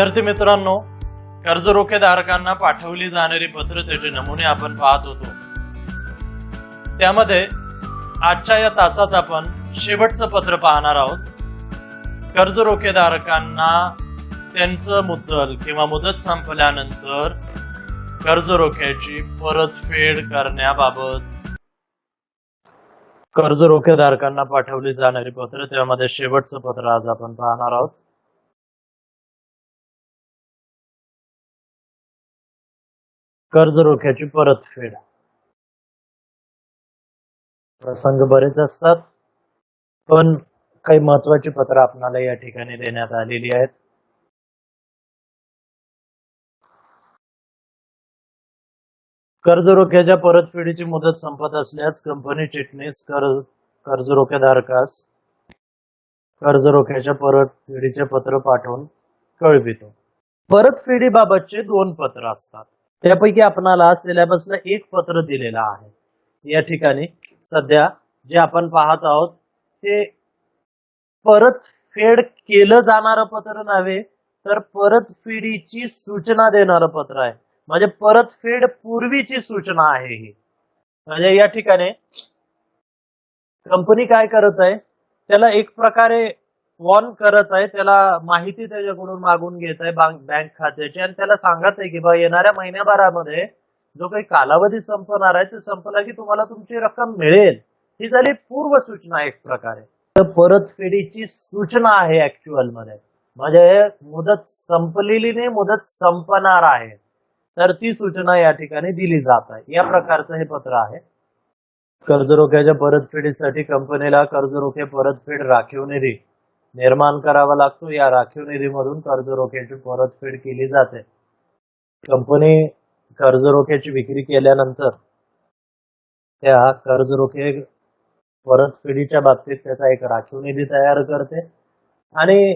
विद्यार्थी मित्रांनो कर्ज रोखेधारकांना पाठवली जाणारी पत्र त्याचे नमुने आपण पाहत होतो. त्यामध्ये आजच्या या तासात आपण शेवटचं पत्र पाहणार आहोत. कर्ज रोखेधारकांना त्यांचं मुद्दल किंवा मुदत संपल्यानंतर कर्ज रोख्याची परतफेड करण्याबाबत कर्ज रोखेधारकांना पाठवली जाणारी पत्र त्यामध्ये शेवटचं पत्र आज आपण पाहणार आहोत. कर्ज रोख्याची परतफेड प्रसंग बरेच असतात पण काही महत्वाची पत्र आपणाला या ठिकाणी देण्यात आलेली आहेत. कर्ज रोख्याच्या परतफेडीची मुदत संपत असल्यास कंपनी चिटणीस कर्ज कर्ज रोखेधारकास कर्ज रोख्याच्या परतफेडीचे पत्र पाठवून कळवितो. परतफेडीबाबतचे दोन पत्र असतात. त्यापैकी आपणाला सिलेबसला एक पत्र दिलेलं आहे. या ठिकाणी सध्या जे आपण पाहत आहोत ते परत फेड केलं जाणारं पत्र नव्हे तर परतफेडीची सूचना देणारं पत्र आहे. म्हणजे परतफेड पूर्वीची सूचना आहे ही. म्हणजे या ठिकाणी कंपनी काय करत आहे त्याला एक प्रकारे वॉर्न करत आहे त्याला माहिती त्याच्याकडून मागून घेत आहे बँक खात्याची. आणि त्याला सांगत आहे की बा येणाऱ्या महिन्याभरामध्ये जो काही कालावधी संपणार आहे तो संपला की तुम्हाला तुमची रक्कम मिळेल. ही झाली पूर्व सूचना एक प्रकारे. तर परतफेडीची सूचना आहे ऍक्च्युअलमध्ये. म्हणजे मुदत संपलेली नाही मुदत संपणार आहे. तर ती सूचना या ठिकाणी दिली जात आहे. या प्रकारचं हे पत्र आहे. कर्जरोख्याच्या परतफेडीसाठी कंपनीला कर्जरोखे परतफेड राखीव निधी. निर्माण करावा लागतो. या राखीव निधीमधून कर्जरोख्याची परतफेड केली जाते. कंपनी कर्जरोख्याची विक्री केल्यानंतर त्या कर्जरोखे परतफेडीच्या बाबतीत त्याचा एक राखीव निधी तयार करते. आणि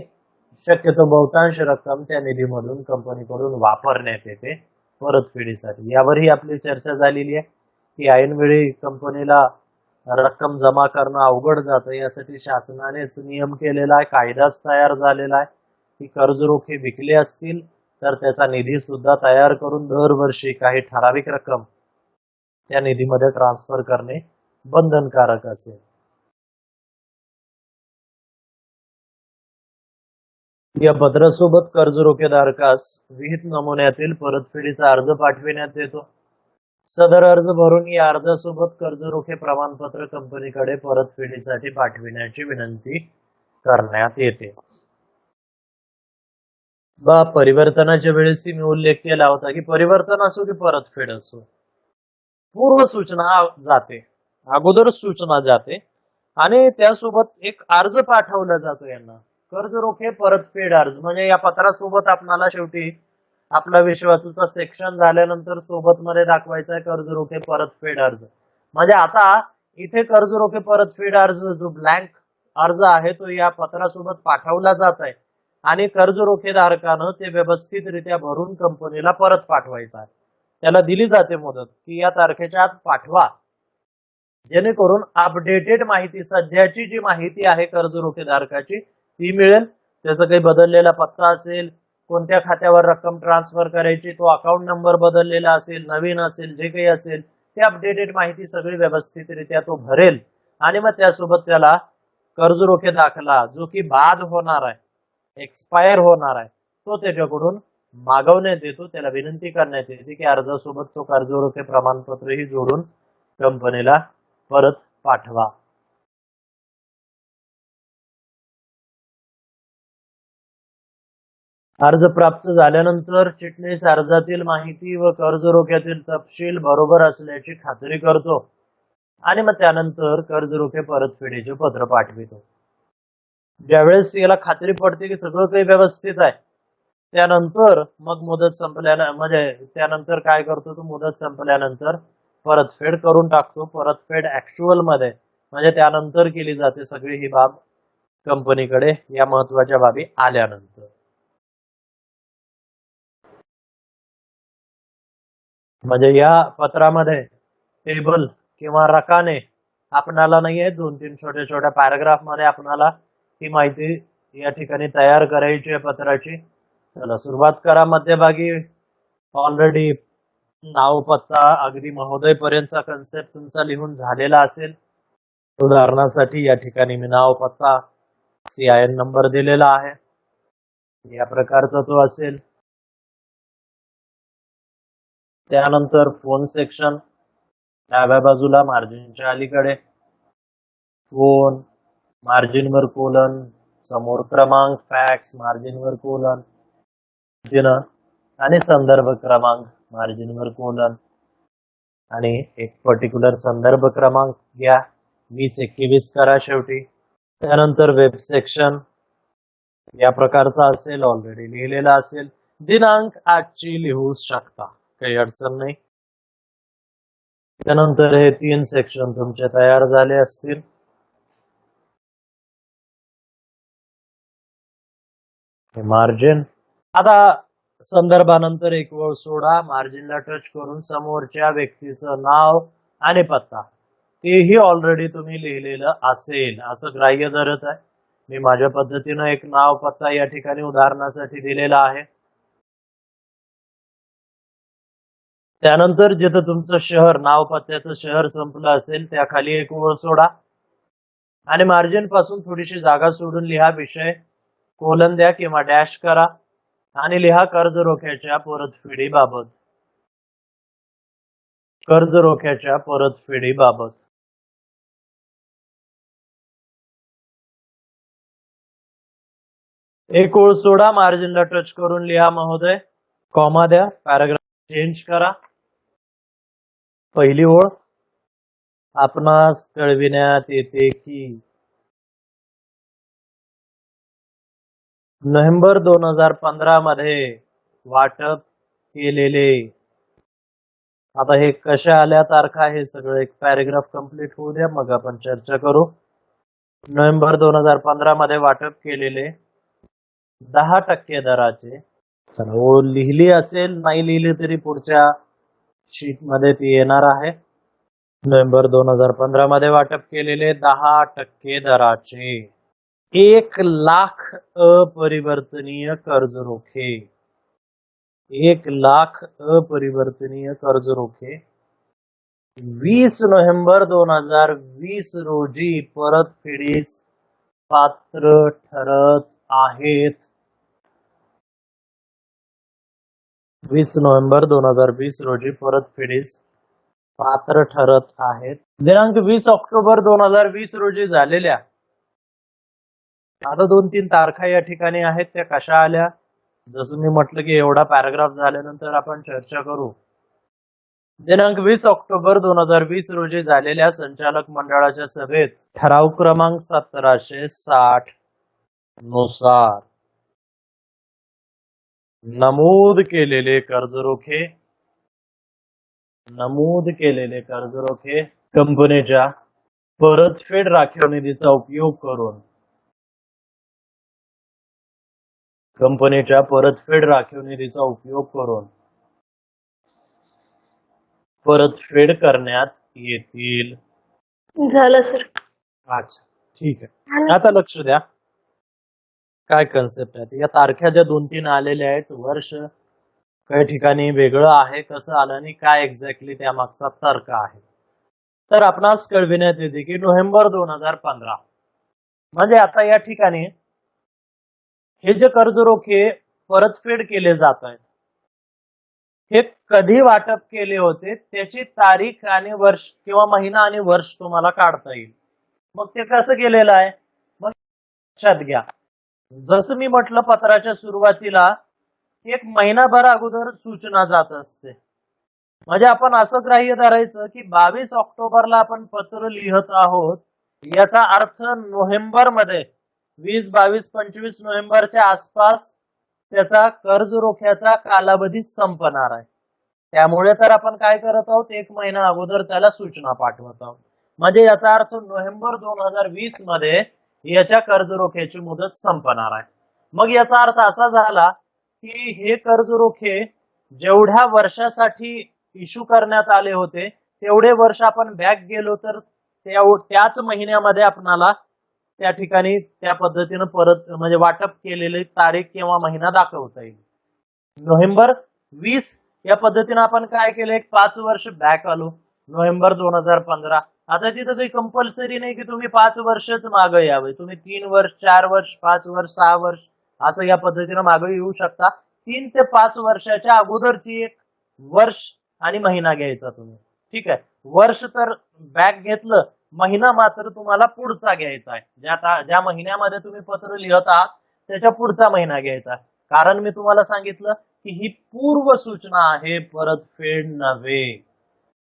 शक्यतो बहुतांश रक्कम त्या निधीमधून कंपनीकडून वापरण्यात येते परतफेडीसाठी यावरही आपली चर्चा झालेली आहे की ऐनवेळी कंपनीला रक्कम जमा करणं अवघड जातं. यासाठी शासनानेच नियम केलेला आहे. कायदाच तयार झालेला आहे. की कर्ज रोखे विकले असतील तर त्याचा निधी सुद्धा तयार करून दरवर्षी काही ठराविक रक्कम त्या निधीमध्ये ट्रान्सफर करणे बंधनकारक असेल. या पत्रासोबत कर्ज रोखेधारकास विहित नमुन्यातील परतफेडीचा अर्ज पाठविण्यात येतो. सदर अर्ज भरून या अर्जासोबत कर्ज रोखे प्रमाणपत्र कंपनीकडे परतफेडीसाठी पाठविण्याची विनंती करण्यात येते. बा परिवर्तनाच्या वेळेस मी उल्लेख केला होता की परिवर्तन असो की परतफेड असो. पूर्व सूचना जाते अगोदर सूचना जाते आणि त्यासोबत एक अर्ज पाठवला जातो यांना. कर्ज रोखे परतफेड अर्ज. म्हणजे या पत्रासोबत आपणाला शेवटी आपला विश्वासूचा सेक्शन झाल्यानंतर सोबत मध्ये दाखवायचा आहे कर्ज रोखे परतफेड अर्ज. म्हणजे आता इथे कर्ज रोखे परतफेड अर्ज जो ब्लँक अर्ज आहे तो या पत्रासोबत पाठवला जात आहे. आणि कर्ज रोखेधारकानं ते व्यवस्थितरित्या भरून कंपनीला परत पाठवायचा आहे. त्याला दिली जाते मुदत की या तारखेच्या आत पाठवा. जेणेकरून अपडेटेड माहिती सध्याची जी माहिती आहे कर्ज रोखेधारकाची ती मिळेल. त्याचा काही बदललेला पत्ता असेल कोणत्या खात्यावर रक्कम ट्रान्सफर करायची तो अकाउंट नंबर बदललेला असेल नवीन असेल जे काही असेल ते अपडेटेड माहिती सगळी व्यवस्थितरित्या तो भरेल. आणि मग त्यासोबत त्याला कर्ज रोखे दाखला जो की बाद होणार आहे एक्सपायर होणार आहे तो त्याच्याकडून मागवण्यात येतो त्याला विनंती करण्यात येते की अर्जासोबत तो कर्ज रोखे प्रमाणपत्रही जोडून कंपनीला परत पाठवा. अर्ज प्राप्त झाल्यानंतर चिटणीस अर्जातील माहिती व कर्ज रोख्यातील तपशील बरोबर असल्याची खात्री करतो. आणि मग त्यानंतर कर्ज रोखे परतफेडीचे पत्र पाठवितो. ज्यावेळेस याला खात्री पडते की सगळं काही व्यवस्थित आहे त्यानंतर मग मुदत संपल्यानं म्हणजे त्यानंतर काय करतो तो? मुदत संपल्यानंतर परतफेड करून टाकतो. परतफेड ऍक्च्युअलमध्ये म्हणजे त्यानंतर केली जाते सगळी ही बाब कंपनीकडे या महत्त्वाच्या बाबी आल्यानंतर. म्हणजे या पत्रामध्ये टेबल किंवा रकाने आपणाला नाहीये दोन तीन छोट्या छोट्या पॅराग्राफमध्ये आपणाला ही माहिती या ठिकाणी तयार करायची आहे पत्राची. चला सुरुवात करा मध्यभागी. ऑलरेडी नाव पत्ता अगदी महोदय पर्यंतचा कन्सेप्ट तुमचा लिहून झालेला असेल. उदाहरणासाठी या ठिकाणी मी नाव पत्ता सी आय एन नंबर दिलेला आहे. या प्रकारचा तो असेल. त्यानंतर फोन सेक्शन डाव्या बाजूला मार्जिनच्या अलीकडे. फोन मार्जिनवर कोलन समोर क्रमांक फॅक्स मार्जिनवर कोलन दिनं आणि संदर्भ क्रमांक मार्जिनवर कोलन. आणि एक पर्टिक्युलर संदर्भ क्रमांक घ्या वीस एकवीस करा शेवटी. त्यानंतर वेब सेक्शन या प्रकारचा असेल ऑलरेडी लिहिलेला असेल. दिनांक आजची लिहू शकता. काही अडचण नाही. त्यानंतर हे तीन सेक्शन तुमचे तयार झाले असतील. हे मार्जिन आता संदर्भानंतर एक वळ सोडा. मार्जिनला टच करून समोरच्या व्यक्तीचं नाव आणि पत्ता. तेही ऑलरेडी तुम्ही लिहिलेलं असेल. असं ग्राह्य धरत आहे. मी माझ्या पद्धतीनं एक नाव पत्ता या ठिकाणी उदाहरणासाठी दिलेला आहे. त्यानंतर जिथं तुमचं शहर नाव पत्त्याचं शहर संपलं असेल त्या खाली एक ओळ सोडा. आणि मार्जिनपासून थोडीशी जागा सोडून लिहा विषय. कोलन द्या किंवा डॅश करा. आणि लिहा कर्ज रोख्याच्या परतफेडीबाबत. कर्ज रोख्याच्या परतफेडीबाबत. एक ओळ सोडा मार्जिनला टच करून लिहा महोदय. कॉमा द्या पॅराग्राफ चेंज करा. पहिली ओळ आपणास कळविण्यात येते की नोव्हेंबर दोन हजार पंधरा मध्ये वाटप केलेले. आता हे कशा आल्या तारखा हे सगळं एक पॅरेग्राफ कंप्लीट होऊ द्या मग आपण चर्चा करू. नोव्हेंबर दोन हजार पंधरा मध्ये वाटप केलेले दहा टक्के दराचे. चला ओळ लिहिली असेल नाही लिहिली तरी पुढच्या शीट मध्ये ती येणार आहे. नोव्हेंबर दोन हज़ार पंधरा मध्ये वाटप केलेले दहा टक्के दराचे. एक लाख अपरिवर्तनीय कर्ज रोखे एक लाख अपरिवर्तनीय कर्ज रोखे वीस नोव्हेंबर दोन हज़ार वीस रोजी परतफेडीस पात्र ठरत आहेत. वीस नोव्हेंबर दोन हजार वीस रोजी परतफेडीस पात्र ठरत आहेत. दिनांक वीस ऑक्टोबर दोन हजार वीस रोजी झालेल्या आता दोन तीन तारखा या ठिकाणी आहेत त्या कशा आल्या? जसं मी म्हटलं की एवढा पॅराग्राफ झाल्यानंतर आपण चर्चा करू. दिनांक वीस ऑक्टोबर दोन हजार वीस रोजी झालेल्या संचालक मंडळाच्या सभेत ठराव क्रमांक सतराशे साठनुसार नमूद केलेले कर्जरोखे नमूद केलेले कर्जरोखे कंपनीच्या परतफेड राखीव निधीचा उपयोग करून कंपनीच्या परतफेड राखीव निधीचा उपयोग करून परतफेड करण्यात येतील. झालं सर. अच्छा ठीक आहे. आता लक्ष द्या. काय कन्सेप्ट आहे? या तारख्या ज्या दोन तीन आलेल्या आहेत वर्ष काही ठिकाणी वेगळं आहे कसं आलं आणि काय एक्झॅक्टली त्या मागचा तर्क आहे. तर आपणास कळविण्यात येते की नोव्हेंबर दोन हजार पंधरा. म्हणजे आता या ठिकाणी हे जे कर्ज रोखे परतफेड केले जात आहेत हे कधी वाटप केले होते त्याची तारीख आणि वर्ष किंवा महिना आणि वर्ष तुम्हाला काढता येईल. मग ते कसं केलेलं आहे? मग लक्षात घ्या. जसं मी म्हटलं पत्राच्या सुरुवातीला एक महिनाभर अगोदर सूचना जात असते. म्हणजे आपण असं ग्राह्य धरायचं की बावीस ऑक्टोबरला आपण पत्र लिहत आहोत याचा अर्थ नोव्हेंबरमध्ये वीस बावीस पंचवीस नोव्हेंबरच्या आसपास त्याचा कर्ज रोख्याचा कालावधी संपणार आहे. त्यामुळे तर आपण काय करत आहोत एक महिना अगोदर त्याला सूचना पाठवत आहोत. म्हणजे याचा अर्थ नोव्हेंबर दोन हजार वीसमध्ये याच्या कर्ज रोख्याची मुदत संपणार आहे. मग याचा अर्थ असा झाला की हे कर्ज रोखे जेवढ्या वर्षासाठी इश्यू करण्यात आले होते तेवढे वर्ष आपण बॅक गेलो तर त्याच महिन्यामध्ये आपणाला त्या ठिकाणी त्या पद्धतीनं परत म्हणजे वाटप केलेली तारीख किंवा महिना दाखवता येईल. नोव्हेंबर वीस या पद्धतीने आपण काय केलं? एक पाच वर्ष बॅक आलो. नोव्हेंबर दोन हजार पंधरा. आता तिथं काही कंपल्सरी नाही की तुम्ही पाच वर्षच मागं यावे. तुम्ही तीन वर्ष चार वर्ष पाच वर्ष सहा वर्ष असं या पद्धतीने मागं येऊ शकता. तीन ते पाच वर्षाच्या अगोदरची एक वर्ष आणि महिना घ्यायचा तुम्ही. ठीक आहे? वर्ष तर बॅग घेतलं महिना मात्र तुम्हाला पुढचा घ्यायचा आहे. ज्या ज्या महिन्यामध्ये तुम्ही पत्र लिहत आहात त्याच्या पुढचा महिना घ्यायचा कारण मी तुम्हाला सांगितलं की ही पूर्व सूचना आहे परतफेड नव्हे.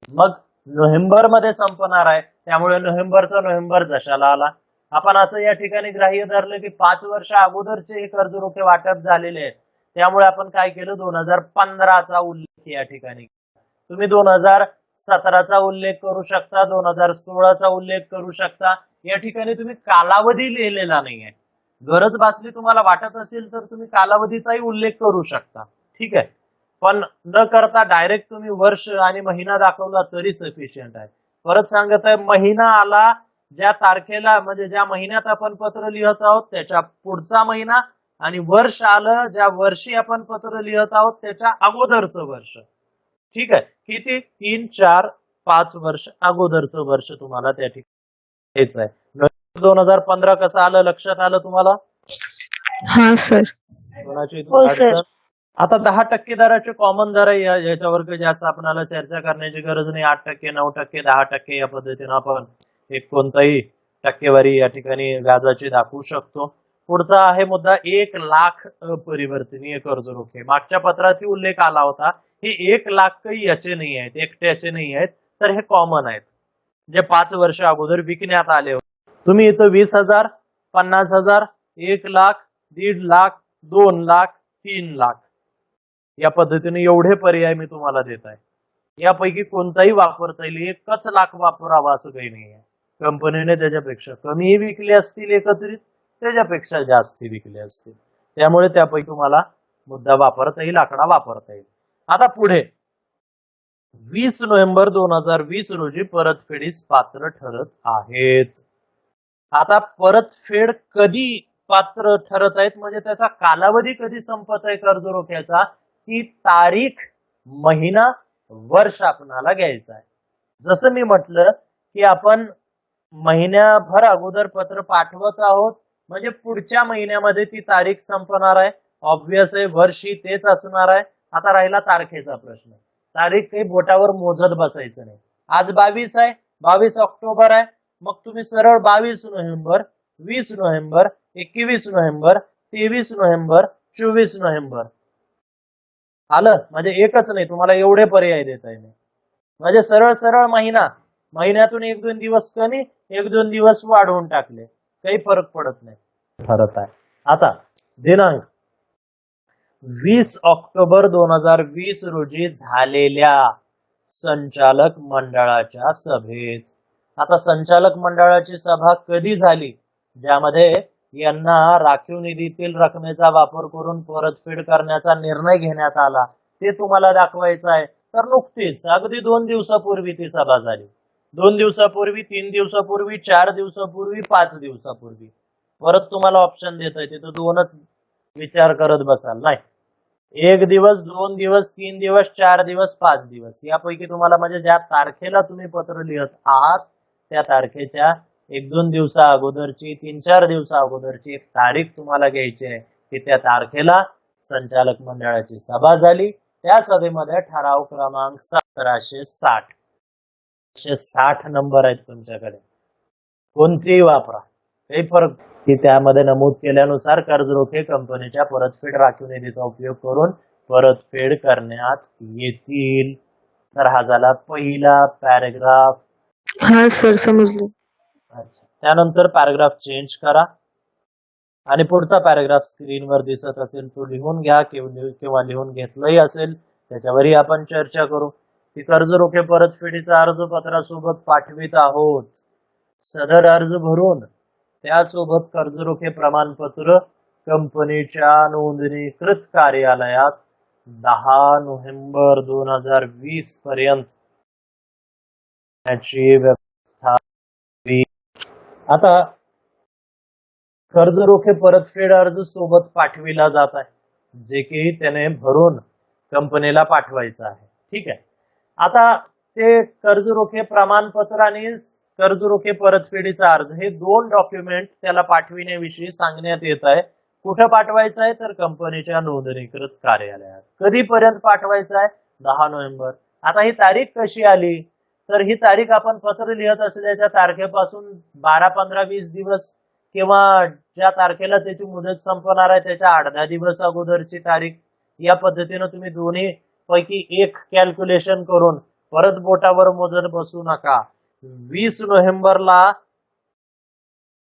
मग नोव्हेंबरमध्ये संपणार आहे. त्यामुळे नोव्हेंबरचा नोव्हेंबर जशाला आला. आपण असं या ठिकाणी ग्राह्य धरलं की पाच वर्ष अगोदरचे हे कर्ज रोखे वाटप झालेले आहेत. त्यामुळे आपण काय केलं? दोन हजार पंधराचा उल्लेख या ठिकाणी तुम्ही दोन हजार सतराचा उल्लेख करू शकता. दोन हजार सोळाचा उल्लेख करू शकता. या ठिकाणी तुम्ही कालावधी लिहिलेला नाहीये. गरज भासली तुम्हाला वाटत असेल तर तुम्ही कालावधीचाही उल्लेख करू शकता. ठीक आहे? पण न करता डायरेक्ट तुम्ही वर्ष आणि महिना दाखवला तरी सफिशियंट आहे. परत सांगत आहे महिना आला ज्या तारखेला म्हणजे ज्या महिन्यात आपण पत्र लिहत आहोत त्याच्या पुढचा महिना आणि वर्ष आलं ज्या वर्षी आपण पत्र लिहत आहोत त्याच्या अगोदरचं वर्ष. ठीक आहे? किती? तीन चार पाच वर्ष अगोदरचं वर्ष तुम्हाला त्या ठिकाणी हेच आहे. दोन हजार पंधरा कसं आलं? लक्षात आलं तुम्हाला? हा सर. कोणाची? हो? आता दहा टक्के दराचे कॉमन दर आहे याच्यावर जास्त आपणाला चर्चा करण्याची गरज नाही. आठ टक्के नऊ टक्के दहा टक्के या पद्धतीने आपण एक कोणताही टक्केवारी या ठिकाणी व्याजाची दाखवू शकतो. पुढचा आहे मुद्दा एक लाख अपरिवर्तनीय कर्ज रोखे मागच्या पत्रातही उल्लेख आला होता हे एक लाख काही याचे नाही आहेत एकट्याचे नाही आहेत तर हे कॉमन आहेत. जे पाच वर्ष अगोदर विकण्यात आले होते. तुम्ही इथं वीस हजार पन्नास हजार एक लाख दीड लाख दोन लाख तीन लाख. या पद्धतीने एवढे पर्याय मी तुम्हाला देत आहे. यापैकी कोणताही वापरता येईल एकच लाख वापरावा असं काही नाही आहे. कंपनीने त्याच्यापेक्षा कमीही विकले असतील एकत्रित त्याच्यापेक्षा जास्ती विकले असतील. त्यामुळे त्यापैकी तुम्हाला मुद्दा वापरता येईल आकडा वापरता येईल. आता पुढे. वीस नोव्हेंबर दोन हजार वीस रोजी परतफेडीस पात्र ठरत आहेत. आता परतफेड कधी पात्र ठरत आहेत? म्हणजे त्याचा कालावधी कधी संपत आहे कर्ज रोख्याचा ती तारीख महिना वर्ष आपणाला घ्यायचा आहे. जसं मी म्हटलं की आपण महिन्याभर अगोदर पत्र पाठवत आहोत म्हणजे पुढच्या महिन्यामध्ये ती तारीख संपणार आहे. ऑब्विस आहे वर्षी तेच असणार आहे. आता राहिला तारखेचा प्रश्न. तारीख काही बोटावर मोजत बसायचं नाही. आज बावीस आहे बावीस ऑक्टोबर आहे. मग तुम्ही सरळ बावीस नोव्हेंबर वीस नोव्हेंबर एकवीस नोव्हेंबर तेवीस नोव्हेंबर चोवीस नोव्हेंबर आलं. म्हणजे एकच नाही. तुम्हाला एवढे पर्याय देता येईल म्हणजे सरळ सरळ महिना. महिन्यातून एक दोन दिवस कमी एक दोन दिवस वाढवून टाकले. काही फरक पडत नाही. ठरत आहे. आता दिनांक. वीस ऑक्टोबर दोन हजार वीस रोजी झालेल्या संचालक मंडळाच्या सभेत. आता संचालक मंडळाची सभा कधी झाली? ज्यामध्ये यांना राखीव निधीतील रकमेचा वापर करून परतफेड करण्याचा निर्णय घेण्यात आला. ते तुम्हाला दाखवायचं आहे. तर नुकतीच अगदी दोन दिवसापूर्वी ती सभा झाली. दोन दिवसापूर्वी तीन दिवसापूर्वी चार दिवसापूर्वी पाच दिवसापूर्वी. परत तुम्हाला ऑप्शन देत आहे. तिथं दोनच विचार करत बसाल. नाही. एक दिवस दोन दिवस तीन दिवस चार दिवस पाच दिवस. यापैकी तुम्हाला म्हणजे ज्या तारखेला तुम्ही पत्र लिहत आहात त्या तारखेच्या एक दोन दिवसा अगोदरची तीन चार दिवसा अगोदरची एक तारीख तुम्हाला घ्यायची आहे. की त्या तारखेला संचालक मंडळाची सभा झाली. त्या सभेमध्ये ठराव क्रमांक सतराशे साठ. एकशे साठ नंबर आहेत तुमच्याकडे. कोणतीही वापरा. काही फरक की त्यामध्ये नमूद केल्यानुसार कर्ज रोखे कंपनीच्या परतफेड राखीव निधीचा उपयोग करून परतफेड करण्यात येतील. तर हा झाला पहिला पॅरेग्राफ. हा सर समजलं. अच्छा. त्यानंतर पॅराग्राफ चेंज करा. आणि पुढचा पॅराग्राफ स्क्रीनवर दिसत असेल तो लिहून घ्या किंवा लिहून घेतलंही असेल. त्याच्यावरही आपण चर्चा करू. की कर्ज रोखे परतफेडीचा अर्ज पत्रासोबत पाठवित आहोत. सदर अर्ज भरून त्यासोबत कर्ज रोखे प्रमाणपत्र कंपनीच्या नोंदणीकृत कार्यालयात दहा नोव्हेंबर दोन हजार वीस पर्यंत. त्याची आता कर्ज रोखे परतफेड अर्ज सोबत पाठविला जात आहे जे की त्याने भरून कंपनीला पाठवायचं आहे. ठीक आहे? आता ते कर्ज रोखे प्रमाणपत्र आणि कर्ज रोखे परतफेडीचा अर्ज हे दोन डॉक्युमेंट त्याला पाठविण्याविषयी सांगण्यात येत आहे. कुठं पाठवायचं आहे? तर कंपनीच्या नोंदणीकृत कार्यालयात. कधीपर्यंत पाठवायचं आहे? दहा नोव्हेंबर. आता ही तारीख कशी आली? तर ही तारीख आपण पत्र लिहत असल्याच्या तारखेपासून बारा पंधरा वीस दिवस किंवा ज्या तारखेला त्याची मुदत संपणार आहे त्याच्या आठ दहा दिवस अगोदरची तारीख या पद्धतीनं तुम्ही दोन्ही पैकी एक कॅल्क्युलेशन करून परत बोटावर मोजत बसू नका. वीस नोव्हेंबरला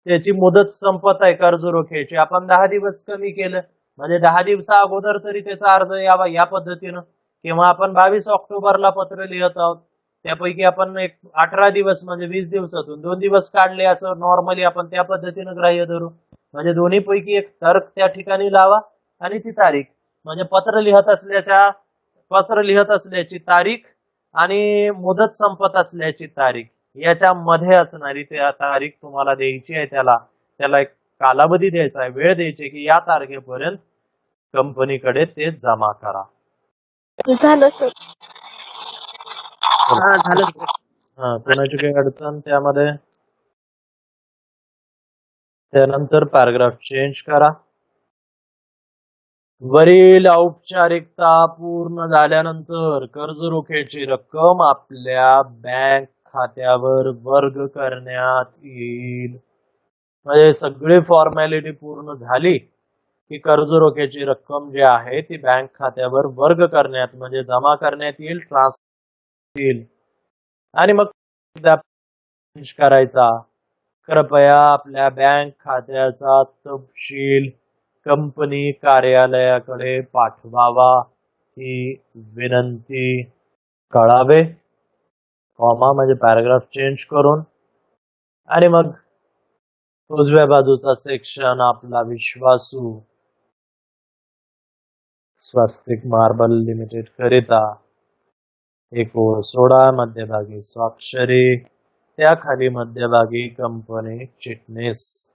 त्याची मुदत संपत आहे कर्ज रोख्याची आपण दहा दिवस कमी केलं म्हणजे दहा दिवसा अगोदर तरी त्याचा अर्ज यावा या पद्धतीनं. किंवा आपण बावीस ऑक्टोबरला पत्र लिहत आहोत त्यापैकी आपण एक अठरा दिवस म्हणजे वीस दिवसातून दोन दिवस काढले असं नॉर्मली आपण त्या पद्धतीनं ग्राह्य धरू. म्हणजे दोन्ही पैकी एक तर्क त्या ठिकाणी लावा आणि ती तारीख. म्हणजे पत्र लिहत असल्याच्या पत्र लिहत असल्याची तारीख आणि मुदत संपत असल्याची तारीख. याच्या मध्ये असणारी त्या तारीख तुम्हाला द्यायची आहे त्याला. त्याला एक कालावधी द्यायचा आहे. वेळ द्यायची की या तारखेपर्यंत कंपनीकडे ते जमा करा. झालं सर. झालं. हा कोणाची काही अडचण त्यामध्ये? त्यानंतर पॅराग्राफ चेंज करा. वरील औपचारिकता पूर्ण झाल्यानंतर कर्ज रोख्याची रक्कम आपल्या बँक खात्यावर वर्ग करण्यात येईल. म्हणजे सगळी फॉर्मॅलिटी पूर्ण झाली की कर्ज रोख्याची रक्कम जी आहे ती बँक खात्यावर वर्ग करण्यात म्हणजे जमा करण्यात येईल ट्रान्सफर येईल आणि मग करायचा. कृपया आपल्या बँक खात्याचा तपशील कंपनी कार्यालयाकडे पाठवावा ही विनंती कळावे. कॉमा म्हणजे पॅराग्राफ चेंज करून. आणि मग उजव्या बाजूचा सेक्शन आपला विश्वासू. स्वस्तिक मार्बल लिमिटेड करिता. एक ओळ सोडा मध्यभागी स्वाक्षरी त्या खाली मध्यभागी कंपनी चिटणीस.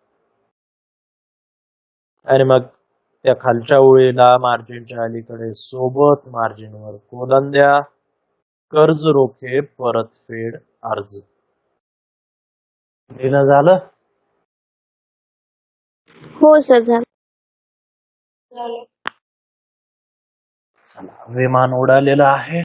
आणि मग त्या खालच्या ओळीला मार्जिनच्या अलीकडे सोबत मार्जिनवर कोलन द्या. कर्ज रोखे परतफेड अर्ज. झालं? हो सर झालं. चला विमान उडालेलं आहे.